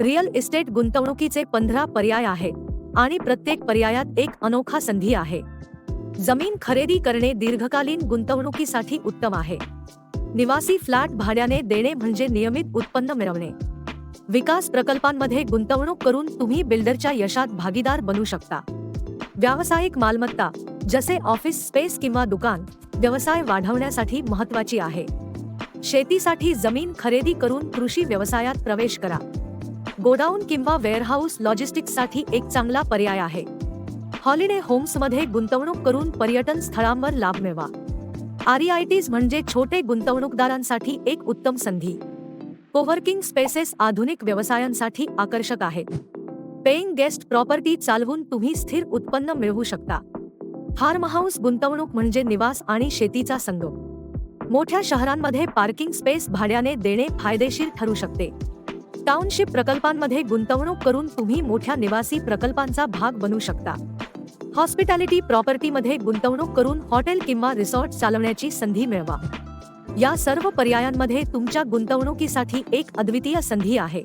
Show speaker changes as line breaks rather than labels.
Real estate गुंतवणुकीचे पंधरा पर्याय आहेत आणि प्रत्येक पर्यायात एक अनोखा संधी आहे. जमीन खरेदी करणे दीर्घकालीन गुंतवणुकीसाठी उत्तम आहे. निवासी फ्लॅट भाड्याने देणे म्हणजे नियमित उत्पन्न मिळवणे. विकास प्रकल्पांमध्ये गुंतवणूक करून तुम्ही बिल्डरच्या यशात भागीदार बनू शकता. व्यावसायिक मालमत्ता जसे ऑफिस स्पेस किंवा दुकान व्यवसाय वाढवण्यासाठी महत्वाची आहे. शेतीसाठी जमीन खरेदी करून कृषी व्यवसायात प्रवेश करा. गोडाऊन किंवा वेअरहाऊस लॉजिस्टिक्ससाठी एक चांगला पर्याय आहे. हॉलिडे होम्समध्ये गुंतवणूक करून पर्यटन स्थळांवर लाभ मिळवा. आरईआयटीज म्हणजे छोटे गुंतवणूकदारांसाठी एक उत्तम संधी. कोवर्किंग स्पेसेस आधुनिक व्यवसायांसाठी आकर्षक आहेत. पेइंग गेस्ट प्रॉपर्टी चालवून तुम्ही स्थिर उत्पन्न मिळवू शकता. फार्म हाऊस गुंतवणूक म्हणजे निवास आणि शेतीचा संगम मोठ्या शहरांमध्ये पार्किंग स्पेस भाड्याने देणे फायदेशीर ठरू शकते. टाउनशिप प्रकल्पांमध्ये गुंतवणूक करून तुम्ही मोठ्या निवासी प्रकल्पांचा भाग बनू शकता. हॉस्पिटॅलिटी प्रॉपर्टीमध्ये गुंतवणूक करून हॉटेल किंवा रिसॉर्ट चालवण्याची संधी मिळवा. या सर्व पर्यायांमध्ये तुमच्या गुंतवणुकीसाठी एक अद्वितीय संधी आहे.